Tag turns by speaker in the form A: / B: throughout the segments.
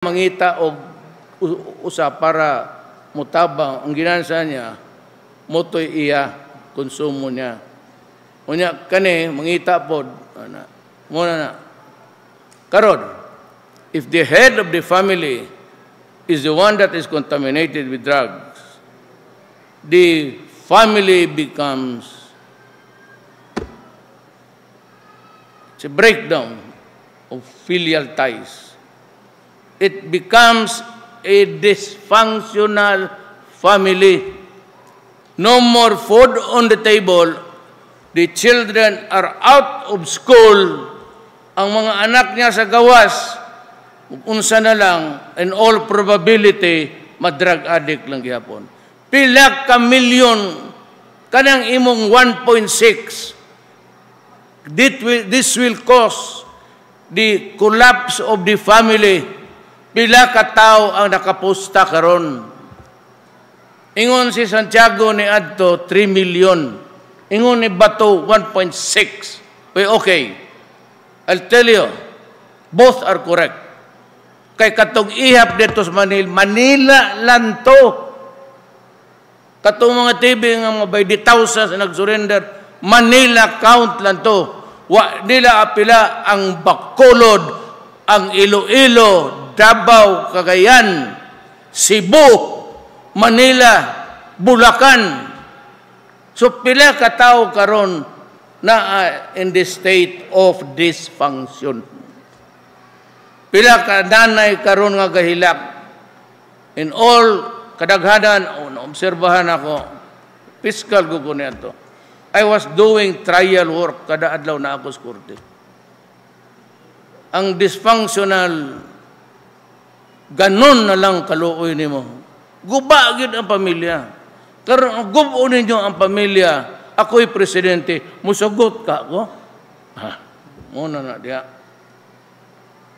A: mangita og usa para mutabang ang ginansa niya motoy iya konsumo niya. Unya kani mangita pod ana muna na. Karon if the head of the family is the one that is contaminated with drugs the family becomes a breakdown of filial ties it becomes a dysfunctional family. No more food on the table. The children are out of school. Ang mga anak niya sa gawas, unsa na lang, in all probability, madrag addict lang gihapon. Pila ka milyon, kanang imong 1.6. This will, this will cause the collapse of the family. Pila ka tao ang nakaposta karon. Ingon si Santiago ni Adto 3 million. Ingon ni Bato 1.6. Well, okay. I'll tell you, both are correct. Kay katong ihap dito sa Manila, Manila lang to. Katong mga TV nga mga by the thousands na nag-surrender, Manila count lang to. Wa nila apila ang Bacolod, ang Iloilo, Davao, Cagayan, Cebu, Manila, Bulacan. So pila ka tawo karon na uh, in the state of dysfunction. Pila ka nanay karon nga gahilak. In all kadaghanan naobserbahan ako fiscal ko ko niya I was doing trial work kada adlaw na ako sa korte. Ang dysfunctional ganon na lang kaluoy nimo. Guba gid ang pamilya. Karon gubo ninyo ang pamilya. Ako'y presidente, musugot ka ko. Ha, muna na diya.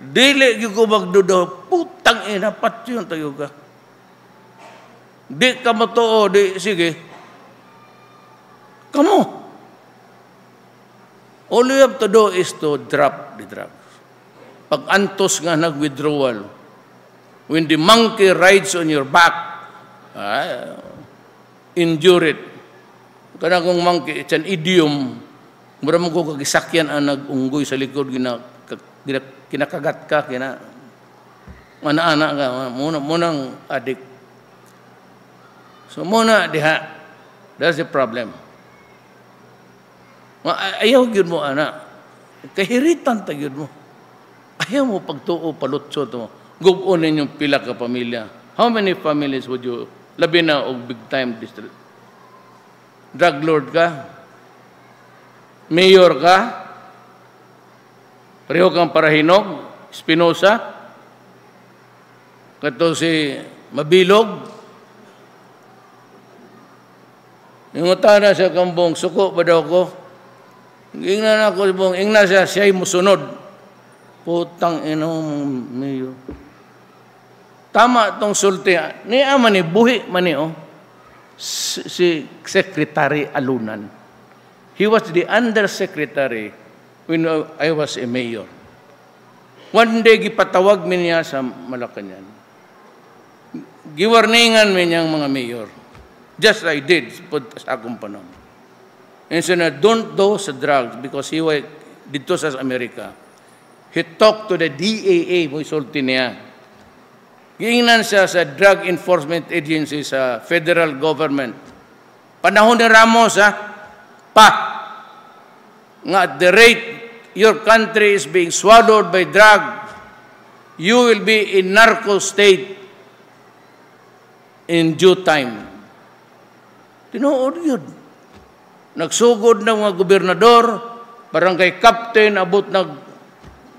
A: Dili gyud ko magdudo, putang ina patyon tayo ka. Di ka matuo, di sige. Kamo. All you have to do is to drop the drugs. Pag antos nga nag-withdrawal, when the monkey rides on your back, ah, endure it. Kana kung monkey, it's an idiom. Mura mo ko kagisakyan ang nag-unggoy sa likod, gina, gina, kinakagat ka, kina, ana-ana ka, muna, munang adik. So muna diha, that's the problem. Ayaw gyud mo, ana. Kahiritan ta mo. Ayaw mo pagtuo palutso to. Gugon ninyong pila ka pamilya. How many families would you, labi na og big time district? Drug lord ka? Mayor ka? Pareho kang parahinog? Spinoza? Kato si Mabilog? Yung utana sa kambong, suko ba daw ko? Ingnan ako, ingnan siya, siya'y musunod. Putang inong mayor. Tama tong sulti. Ni ama ni buhi man oh. Si, Secretary Alunan. He was the undersecretary when I was a mayor. One day gipatawag mi niya sa Malacañang. Giwarningan mi niyang mga mayor. Just like I did sa akong panahon. And so na, don't do sa drugs because he was dito sa Amerika. He talked to the DAA, mo isulti niya. Giingnan siya sa Drug Enforcement Agency sa federal government. Panahon ni Ramos, ha? Pa! Nga at the rate your country is being swallowed by drug, you will be in narco state in due time. Tinuod yun. Nagsugod ng mga gobernador, barangay captain, abot nag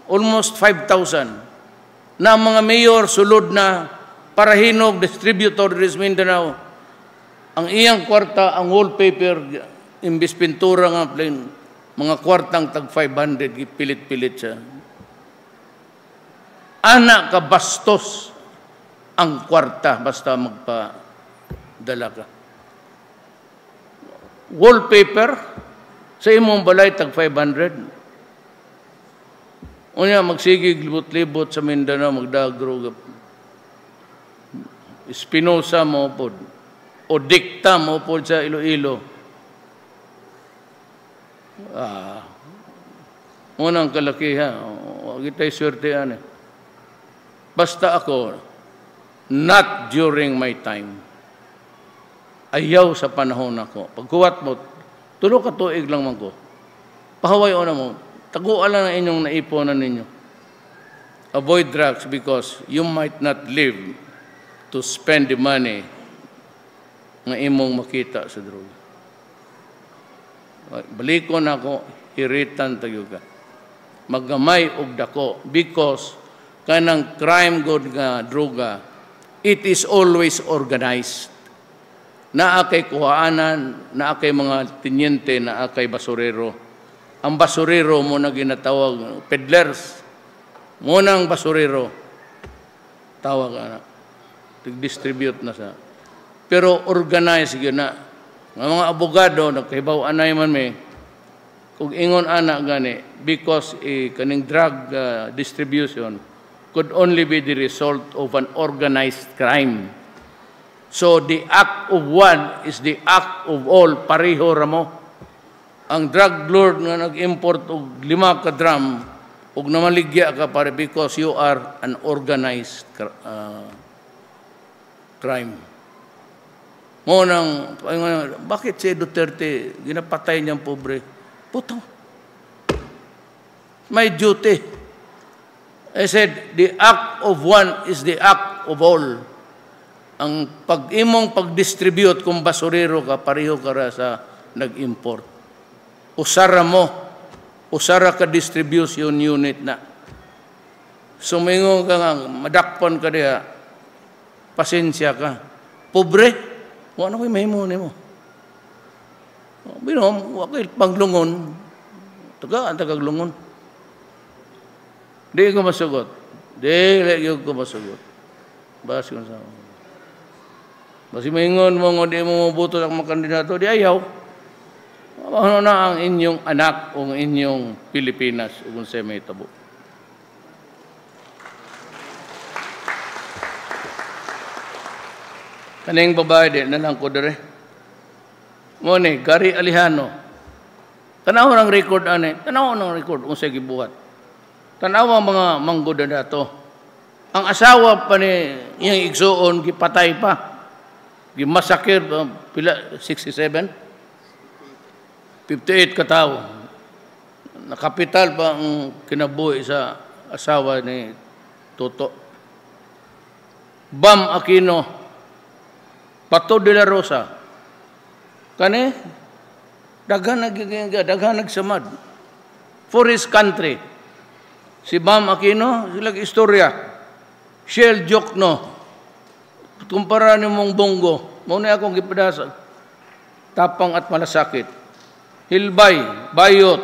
A: almost 5,000 na mga mayor sulod na para hinog distributor Rizz Mindanao. Ang iyang kwarta, ang wallpaper, imbis pintura nga plain, mga kwartang tag 500, pilit-pilit siya. Anak ka bastos ang kwarta basta magpadala ka. Wallpaper, sa imong balay tag 500. Unya magsigig libot-libot sa Mindanao magdagro Espinosa mo po, o dikta mo po sa Iloilo. Ah, unang kalakihan, huwag itay swerte yan eh. Basta ako, not during my time. Ayaw sa panahon ako. Pagkuwat mo, tulo ka tuig lang man ko. Pahaway o na mo, taguan lang ang inyong naiponan ninyo. Avoid drugs because you might not live to spend the money nga imong makita sa droga. Balikon ako, iritan tayo ka. Magamay og dako because kanang crime good nga droga, it is always organized. Naa kay kuhaanan, naa kay mga tinyente, naa kay basurero. Ang basurero mo na ginatawag, peddlers, mo nang basurero, tawag anak distribute na sa. Pero organize yun na. Nga mga abogado, nagkahibaw anay man may, kung ingon anak gani, because eh, kaning drug uh, distribution could only be the result of an organized crime. So the act of one is the act of all, pareho ramo. Ang drug lord nga nag-import og lima ka drum, ug namaligya ka pare because you are an organized uh, crime. Mo nang, bakit si Duterte ginapatay niyang pobre? Putang. My duty. I said, the act of one is the act of all. Ang pag-imong pag-distribute kung basurero ka, pareho ka sa nag-import. Usara mo, usara ka distribution unit na. Sumingo ka nga, madakpan ka diha, pasensya ka. Pobre, wala ko'y mahimo ni mo. Binom, wala ko'y paglungon. Taga, ang tagaglungon. Di ko masugot. Di, ko masugot. Bas ko sa Basi maingon mo di mo mabuto ng mga kandidato, di ayaw. Ano na ang inyong anak o inyong Pilipinas kung sa may tabo. Kaning babae di nalang ko dire. Mo ni Gary Alihano. Tanaw ng record ani, tanaw ng record kung sa gibuhat. Tanaw ang mga manggoda dato. Ang asawa pa ni iyang igsuon gipatay pa. Gimasakir pila 67 58 ka tawo. Nakapital pa ang kinabuhi sa asawa ni Toto. Bam Aquino, Pato de la Rosa. Kani, daghan nagiging daghan nagsamad. For his country. Si Bam Aquino, silag istorya. Shell Jokno. Kumpara ni mong bongo. Muna akong gipadasa. Tapang at malasakit. Hilbay, Bayot.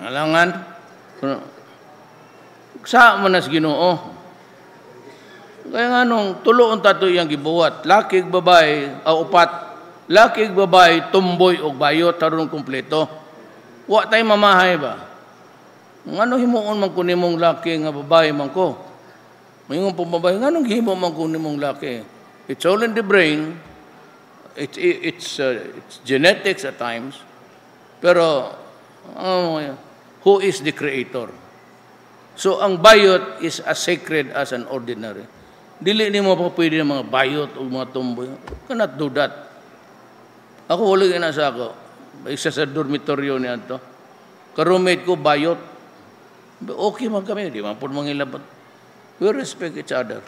A: Alangan. Sa manas ginoo. Kaya nga nung tulo ang tato yung gibuhat, lakig babae, uh, upat, lakig babae, tumboy o bayot, tarong kumpleto. Wa tay mamahay ba? Ngano himuon man kunin mong laki nga babae man ko? Mayroon pong babae, nganong himo man kunin mong laki? It's all in the brain. It's, it's, uh, it's genetics at times. Pero, uh, who is the creator? So, ang bayot is as sacred as an ordinary. Dili ni mo pa pwede ng mga bayot o mga tumboy. Cannot do that. Ako wala na sa ako. Isa sa dormitoryo niya to. Karumate ko bayot. Okay man kami. Di man po mangilabat. We respect each other.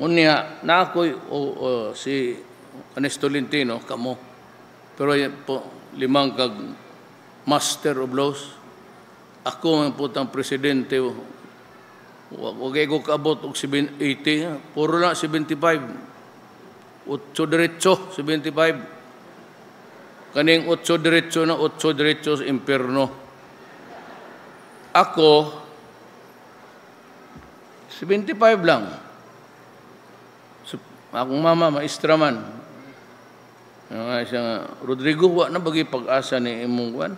A: Unya, na ako'y o, o, si Anestolentino, kamo. Pero po, limang kag master of laws ako ang putang presidente, huwag ko kaabot og 80, puro na 75. Otso diretso, 75. Kaning otso diretso na otso diretso sa imperno. Ako, 75 lang. Akong mama, maestra man. Nga siya, Rodrigo, wa na bagi pag-asa ni imong kwan.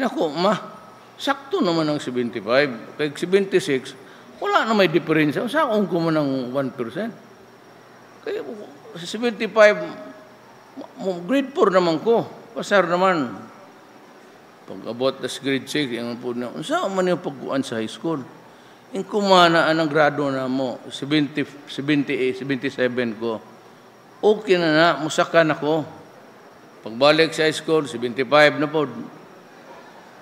A: Ako, ma, Sakto naman ang 75. Kay 76, wala na may diferensya. Sa akong ko ng 1%. Kaya sa 75, grade 4 naman ko. Pasar naman. Pag abot na grade 6, yung po na, saan man yung pagkuhan sa high school? In kumana ang grado na mo, 70, 78, 77 ko. Okay na na, musakan ako. Pagbalik sa high school, 75 na po.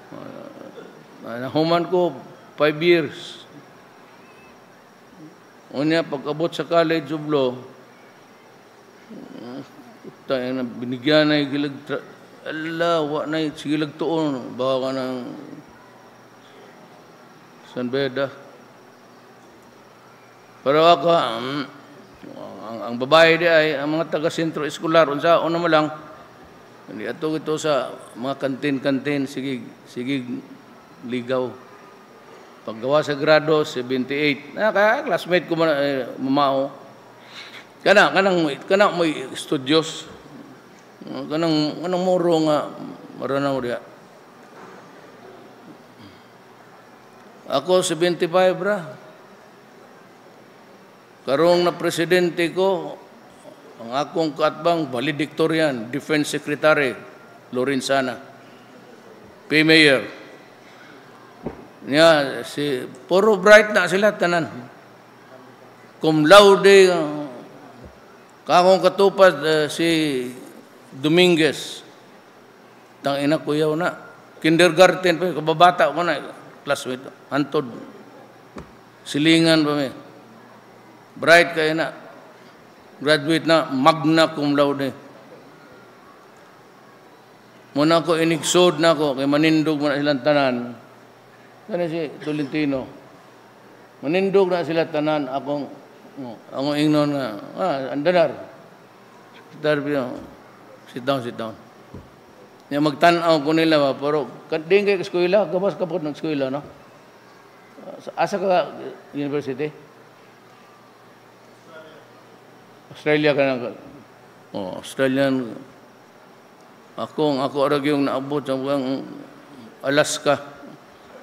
A: Uh, nahuman ko, 5 years. Unya, pag-abot sa college of law, uh, tayo na binigyan na yung gilag, ala, wa na yung sigilag tuon, baka ka ng San Beda. Pero ako, um, ang, ang babae di ay, ang mga taga-sentro eskular, unsa, una mo lang, hindi ato ito sa mga kantin-kantin, sige, sige ligaw. Paggawa sa grado, 78. Na, kaya classmate ko man, eh, mamao. Kana, kanang, kanang may studios. Kanang, kanang moro nga, maranaw diya. Ako, 75, bra. Karong na presidente ko, ang akong katbang valedictorian, Defense Secretary, Lorenzana, P-Mayor. Niya, si, puro bright na sila, tanan. Cum laude, kakong katupad, uh, si Dominguez. Tang ina kuyaw na. Kindergarten pa, kababata ko na, classmate, hantod. Silingan pa may. Bright kayo na. Graduate na, magna cum laude. Muna ko inigsod na ko, kay manindog mo na silang tanan. Kaya si Tolentino. Manindog na sila tanan, akong, akong ingnon nga, ah, andanar. Darby, sit down, sit down. Nga magtanaw ko nila ba, pero kading kay eskwela, gabas ka po ng eskwela, no? Asa ka university? Australia ka na. Oh, Australian. Ako, ako arag yung naabot sa mga Alaska.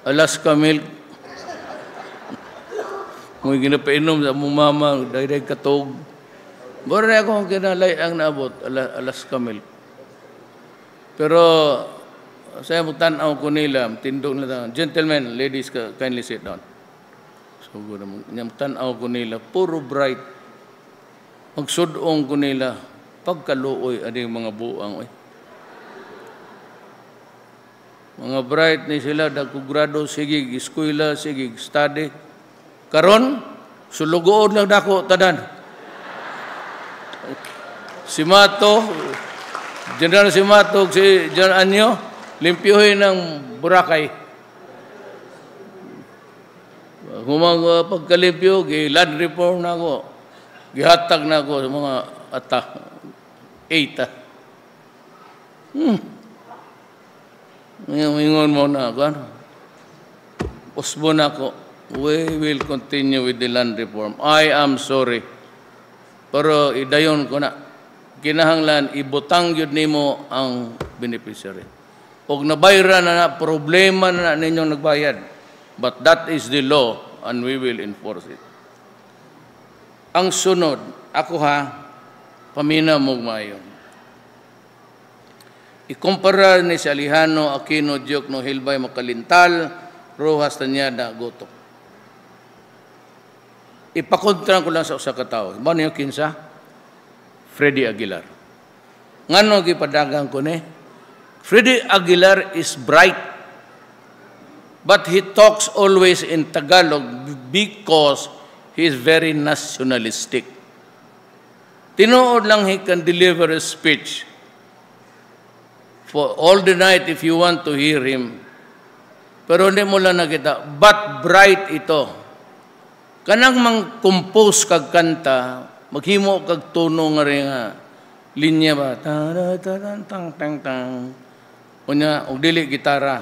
A: Alaska milk. May ginapainom sa mama, dahil katog. Baro na ako ang kinalay ang naabot, Alaska milk. Pero saya mo tanaw ko nila, tindog nila, gentlemen, ladies, kindly sit down. So, niyang tanaw ko nila, puro bright magsudong ko nila pagkaluoy ani mga buang oy. Mga bright ni sila dagkugrado sige eskwela sige study karon sulugoon lang dako tanan. Si Mato, General si Mato, si John Anyo, limpyohin ng Boracay. Humang uh, pagkalimpyo, land reform na ako. Gihatag na ako sa mga ata. Eita. Hmm. Mingon mo na ako. Usbo na ako. We will continue with the land reform. I am sorry. Pero idayon ko na. Kinahanglan, ibutang yun nimo ang beneficiary. Og nabayra na na, problema na, na ninyong nagbayad. But that is the law and we will enforce it. Ang sunod, ako ha, pamina mo mayon. Ikumpara ni si Alejandro Aquino Diok no Hilbay Makalintal, Rojas Tanyada, Goto. Ipakontra ko lang sa usa ka tawo. Mo niyo kinsa? Freddy Aguilar. Ngano gipadagang ko ni? Freddy Aguilar is bright but he talks always in Tagalog because he is very nationalistic. Tinuod lang he can deliver a speech for all the night if you want to hear him. Pero hindi mo lang nakita. But bright ito. Kanang mang compose kag kanta, maghimo kag tono nga rin nga, linya ba? Ta ta tang tang tang. Unya, og dili gitara.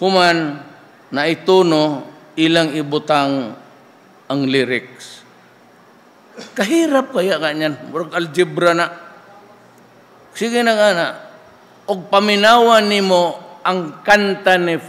A: Human, na itono, ilang ibutang ang lyrics. Kahirap kaya kanyan. Murag algebra na. Sige na nga na. Og paminawan nimo ang kanta ni